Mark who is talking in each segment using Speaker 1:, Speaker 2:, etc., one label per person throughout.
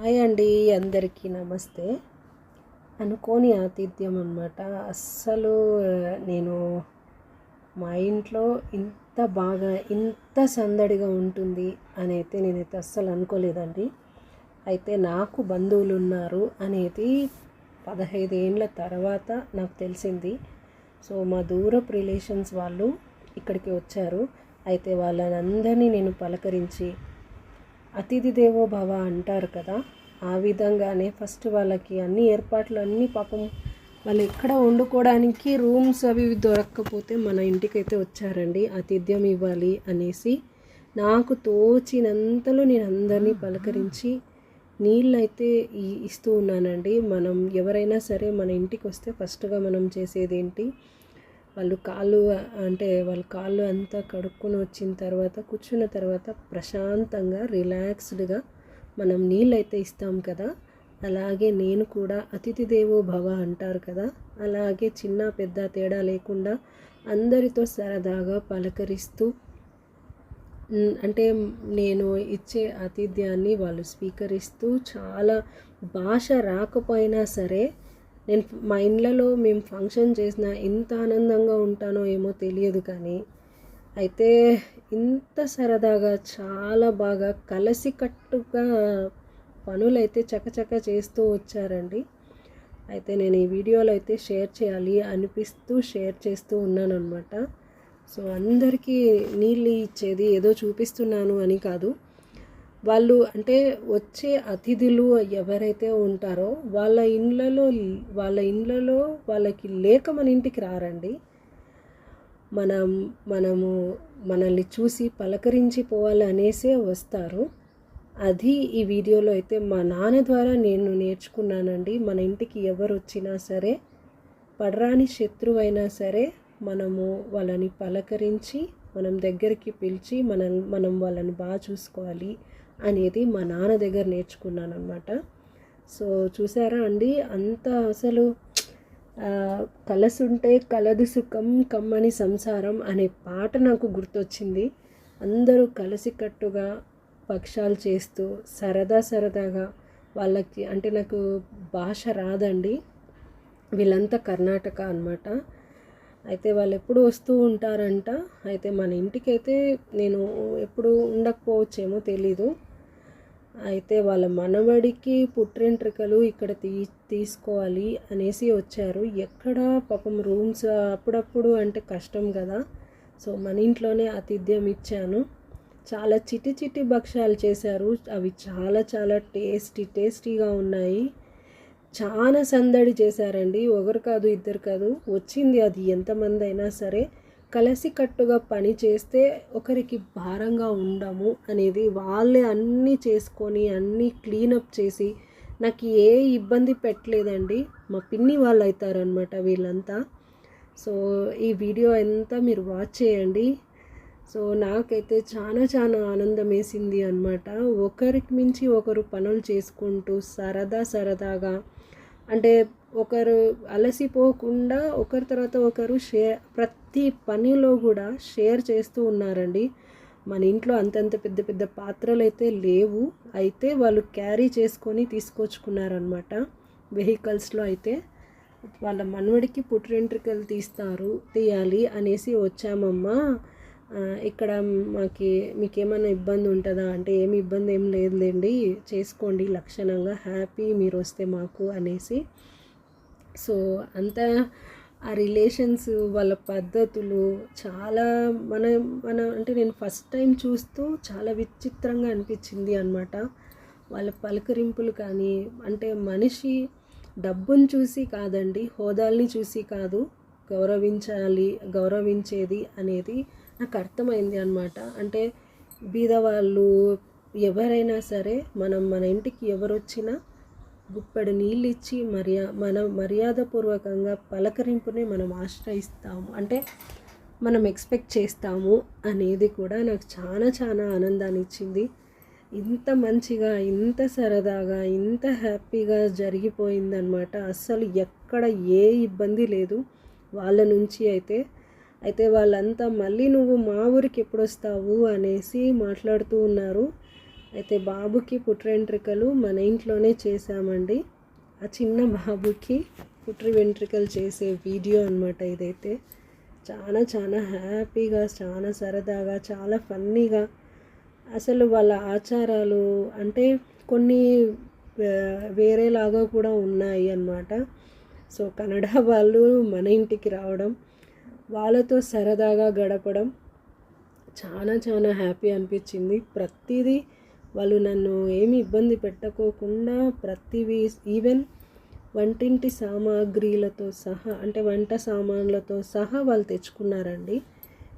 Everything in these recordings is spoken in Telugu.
Speaker 1: హాయ్ అండి అందరికీ నమస్తే. అనుకోని ఆతిథ్యం అనమాట అస్సలు నేను మా ఇంట్లో ఇంత బాగా ఇంత సందడిగా ఉంటుంది అని అయితే నేనైతే అస్సలు అనుకోలేదండి. అయితే నాకు బంధువులు ఉన్నారు అనేది పదహైదు ఏండ్ల తర్వాత నాకు తెలిసింది. సో మా దూరపు రిలేషన్స్ వాళ్ళు ఇక్కడికి వచ్చారు. అయితే వాళ్ళనందరినీ నేను పలకరించి అతిథి దేవో భవ అంటారు కదా ఆ విధంగానే ఫస్ట్ వాళ్ళకి అన్ని ఏర్పాట్లు అన్నీ పాపం వాళ్ళు ఎక్కడ వండుకోవడానికి రూమ్స్ అవి దొరక్కపోతే మన ఇంటికైతే వచ్చారండి ఆతిథ్యం ఇవ్వాలి అనేసి నాకు తోచినంతలో నేను అందరినీ పలకరించి నీళ్ళైతే ఇస్తూ ఉన్నానండి. మనం ఎవరైనా సరే మన ఇంటికి వస్తే ఫస్ట్గా మనం చేసేది ఏంటి వాళ్ళు కాళ్ళు అంటే వాళ్ళ కాళ్ళు అంతా కడుక్కొని వచ్చిన తర్వాత కూర్చున్న తర్వాత ప్రశాంతంగా రిలాక్స్డ్గా మనం నీళ్ళైతే ఇస్తాం కదా అలాగే నేను కూడా అతిథి దేవో భవ అంటారు కదా అలాగే చిన్న పెద్ద తేడా లేకుండా అందరితో సరదాగా పలకరిస్తూ అంటే నేను ఇచ్చే ఆతిథ్యాన్ని వాళ్ళు స్వీకరిస్తూ చాలా భాష రాకపోయినా సరే నేను మా ఇండ్లలో మేము ఫంక్షన్ చేసిన ఎంత ఆనందంగా ఉంటానో ఏమో తెలియదు కానీ అయితే ఇంత సరదాగా చాలా బాగా కలిసికట్టుగా పనులైతే చకచక చేస్తూ వచ్చారండి. అయితే నేను ఈ వీడియోలో అయితే షేర్ చేయాలి అనిపిస్తూ షేర్ చేస్తూ ఉన్నాను అనమాట సో అందరికీ నీళ్ళు ఇచ్చేది ఏదో చూపిస్తున్నాను అని కాదు. వాళ్ళు అంటే వచ్చే అతిథులు ఎవరైతే ఉంటారో వాళ్ళ ఇండ్లలో వాళ్ళ ఇండ్లలో వాళ్ళకి లేక మన ఇంటికి రారండి. మనం మనము మనల్ని చూసి పలకరించి పోవాలనేసే వస్తారు. అది ఈ వీడియోలో అయితే మా నాన్న ద్వారా నేను నేర్చుకున్నానండి. మన ఇంటికి ఎవరు వచ్చినా సరే పడరాని శత్రువైనా సరే మనము వాళ్ళని పలకరించి మనం దగ్గరికి పిలిచి మనం మనం వాళ్ళని బాగా చూసుకోవాలి. అనేది మా నాన్న దగ్గర నేర్చుకున్నాను అనమాట సో చూసారా అండి? అంత అసలు కలసుంటే కలదు సుఖం కమ్మని సంసారం అనే పాట నాకు గుర్తొచ్చింది. అందరూ కలిసికట్టుగా పక్షాలు చేస్తూ సరదా సరదాగా వాళ్ళకి అంటే నాకు భాష రాదండి. వీళ్ళంతా కర్ణాటక అన్నమాట. అయితే వాళ్ళు ఎప్పుడు వస్తూ ఉంటారంట. అయితే మన ఇంటికైతే నేను ఎప్పుడు ఉండకపోవచ్చేమో తెలీదు. అయితే వాళ్ళ మనవడికి పుట్టింట్రికలు ఇక్కడ తీ తీసుకోవాలి అనేసి వచ్చారు. ఎక్కడ పాపం రూమ్స్ అప్పుడప్పుడు అంటే కష్టం కదా. సో మన ఇంట్లోనే ఆతిథ్యం ఇచ్చాను. చాలా చిట్టి చిట్టి భక్ష్యాలు చేశారు. అవి చాలా చాలా టేస్టీ టేస్టీగా ఉన్నాయి. చాలా సందడి చేశారండి. ఒకరు కాదు ఇద్దరు కాదు. వచ్చింది అది ఎంతమంది అయినా సరే. కలిసికట్టుగా పని చేస్తే ఒకరికి భారంగా ఉండము అనేది వాళ్ళే అన్నీ చేసుకొని అన్నీ క్లీనప్ చేసి నాకు ఏ ఇబ్బంది పెట్టలేదండి. మా పిన్ని వాళ్ళు అవుతారనమాట వీళ్ళంతా. సో ఈ వీడియో అంతా మీరు వాచ్ చేయండి. సో నాకైతే చాలా చాలా ఆనందం వేసింది అనమాట ఒకరికి మించి ఒకరు పనులు చేసుకుంటూ సరదా సరదాగా అంటే ఒకరు అలసిపోకుండా ఒకరి తర్వాత ఒకరు షేర్ ప్రతి పనిలో కూడా షేర్ చేస్తూ ఉన్నారండి. మన ఇంట్లో అంతంత పెద్ద పెద్ద పాత్రలు అయితే లేవు. అయితే వాళ్ళు క్యారీ చేసుకొని తీసుకొచ్చుకున్నారనమాట వెహికల్స్లో అయితే వాళ్ళ మనవడికి పుట్టినెంట్రికలు తీస్తారు తీయాలి అనేసి వచ్చామమ్మా. ఇక్కడ మాకి మీకేమైనా ఇబ్బంది ఉంటుందా? అంటే ఏమి ఇబ్బంది ఏం లేదులేండి. చేసుకోండి లక్షణంగా హ్యాపీ మీరు వస్తే మాకు అనేసి. సో అంత ఆ రిలేషన్స్ వాళ్ళ పద్ధతులు చాలా మన మన అంటే నేను ఫస్ట్ టైం చూస్తూ చాలా విచిత్రంగా అనిపించింది అనమాట వాళ్ళ పలకరింపులు కానీ అంటే మనిషి డబ్బును చూసి కాదండి హోదాల్ని చూసి కాదు గౌరవించాలి గౌరవించేది అనేది నాకు అర్థమైంది అనమాట అంటే బీదవాళ్ళు ఎవరైనా సరే మనం మన ఇంటికి ఎవరు వచ్చినా గుప్పెడు నీళ్ళు ఇచ్చి మర్యా మనం మర్యాదపూర్వకంగా పలకరింపుని మనం ఆశ్రయిస్తాము. అంటే మనం ఎక్స్పెక్ట్ చేస్తాము అనేది కూడా నాకు చాలా చాలా ఆనందాన్ని ఇచ్చింది ఇంత మంచిగా ఇంత సరదాగా ఇంత హ్యాపీగా జరిగిపోయిందనమాట అస్సలు ఎక్కడ ఏ ఇబ్బంది లేదు వాళ్ళ నుంచి అయితే. అయితే వాళ్ళంతా మళ్ళీ నువ్వు మా ఊరికి ఎప్పుడు వస్తావు అనేసి మాట్లాడుతూ ఉన్నారు. అయితే బాబుకి పుట్రెంట్రికలు మన ఇంట్లోనే చేశామండి. ఆ చిన్న బాబుకి పుట్రి వెంట్రుకలు చేసే వీడియో అనమాట ఇదైతే. చాలా చాలా హ్యాపీగా చాలా సరదాగా చాలా ఫన్నీగా. అసలు వాళ్ళ ఆచారాలు అంటే కొన్ని వేరేలాగా కూడా ఉన్నాయి అన్నమాట. సో కన్నడ వాళ్ళు మన ఇంటికి రావడం వాళ్ళతో సరదాగా గడపడం చాలా చాలా హ్యాపీ అనిపించింది. ప్రతిదీ వాళ్ళు నన్ను ఏమి ఇబ్బంది పెట్టకోకుండా ప్రతివి ఈవెన్ వంటింటి సామాగ్రిలతో సహా అంటే వంట సామాన్లతో సహా వాళ్ళు తెచ్చుకున్నారండి.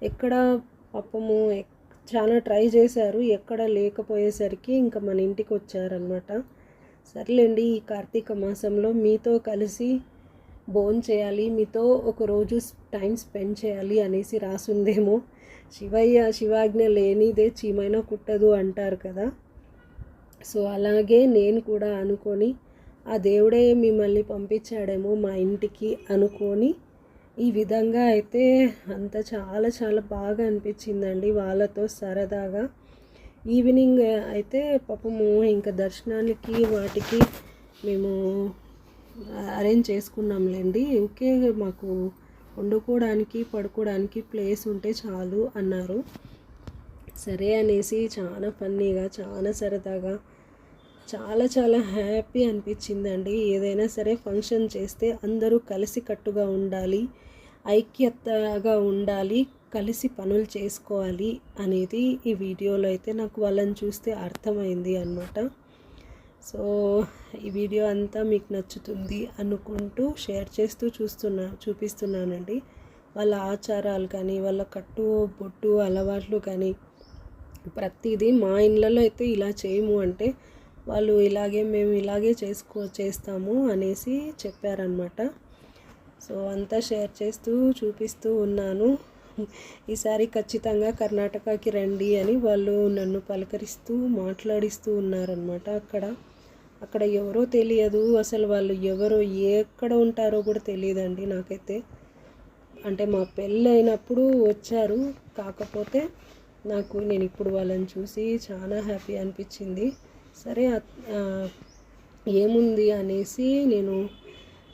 Speaker 1: ఎక్కడ పాపము చాలా ట్రై చేశారు ఎక్కడ లేకపోయేసరికి ఇంకా మన ఇంటికి వచ్చారనమాట సర్లేండి ఈ కార్తీక మాసంలో మీతో కలిసి బోన్ చేయాలి మీతో ఒకరోజు టైం స్పెండ్ చేయాలి అనేసి రాసుందేమో. శివయ్య శివాజ్ఞ లేనిదే చీమైనా కుట్టదు అంటారు కదా. సో అలాగే నేను కూడా అనుకొని ఆ దేవుడే మిమ్మల్ని పంపించాడేమో మా ఇంటికి అనుకొని ఈ విధంగా అయితే అంత చాలా చాలా బాగా అనిపించిందండి వాళ్ళతో సరదాగా. ఈవినింగ్ అయితే పాపము ఇంకా దర్శనానికి వాటికి మేము అరేంజ్ చేసుకున్నాంలేండి. ఓకే మాకు వండుకోవడానికి పడుకోవడానికి ప్లేస్ ఉంటే చాలు అన్నారు. సరే అనేసి చాలా ఫన్నీగా చాలా సరదాగా చాలా చాలా హ్యాపీ అనిపించిందండి. ఏదైనా సరే ఫంక్షన్ చేస్తే అందరూ కలిసి కట్టుగా ఉండాలి ఐక్యతగా ఉండాలి కలిసి పనులు చేసుకోవాలి అనేది ఈ వీడియోలో అయితే నాకు వాళ్ళని చూస్తే అర్థమైంది అనమాట సో ఈ వీడియో అంతా మీకు నచ్చుతుంది అనుకుంటూ షేర్ చేస్తూ చూస్తున్నా చూపిస్తున్నానండి. వాళ్ళ ఆచారాలు కానీ వాళ్ళ కట్టు బొట్టు అలవాట్లు కానీ ప్రతిదీ మా ఇళ్ళలో అయితే ఇలా చేయము అంటే వాళ్ళు ఇలాగే మేము ఇలాగే చేసుకో చేస్తాము అనేసి చెప్పారనమాట సో అంతా షేర్ చేస్తూ చూపిస్తూ ఉన్నాను. ఈసారి ఖచ్చితంగా కర్ణాటకకి రండి అని వాళ్ళు నన్ను పలకరిస్తూ మాట్లాడిస్తూ ఉన్నారనమాట అక్కడ. అక్కడ ఎవరో తెలియదు. అసలు వాళ్ళు ఎవరో ఎక్కడ ఉంటారో కూడా తెలియదండి నాకైతే. అంటే మా పెళ్ళి అయినప్పుడు వచ్చారు. కాకపోతే నాకు నేను ఇప్పుడు వాళ్ళని చూసి చాలా హ్యాపీ అనిపించింది. సరే ఏముంది అనేసి నేను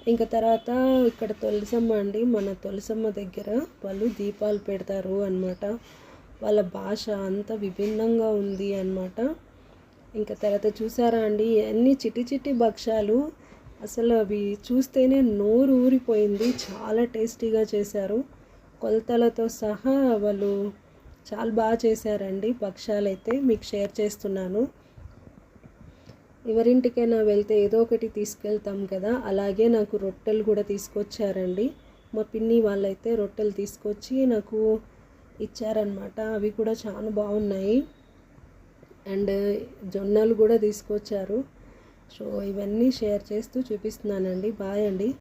Speaker 1: ఇంకా తర్వాత ఇక్కడ తులసమ్మ అండి మన తులసమ్మ దగ్గర వాళ్ళు దీపాలు పెడతారు అనమాట వాళ్ళ భాష అంత విభిన్నంగా ఉంది అనమాట ఇంకా తర్వాత చూసారా అండి అన్ని చిట్టి చిట్టి భక్ష్యాలు. అసలు అవి చూస్తేనే నోరు ఊరిపోయింది. చాలా టేస్టీగా చేశారు. కొలతలతో సహా వాళ్ళు చాలా బాగా చేశారండి భక్ష్యాలు అయితే మీకు షేర్ చేస్తున్నాను. ఎవరింటికైనా వెళ్తే ఏదో ఒకటి తీసుకెళ్తాం కదా. అలాగే నాకు రొట్టెలు కూడా తీసుకొచ్చారండి. మా పిన్ని వాళ్ళైతే రొట్టెలు తీసుకొచ్చి నాకు ఇచ్చారనమాట అవి కూడా చాలా బాగున్నాయి. అండ్ జొన్నలు కూడా తీసుకొచ్చారు. సో ఇవన్నీ షేర్ చేస్తూ చూపిస్తున్నానండి. బాయ్ అండి.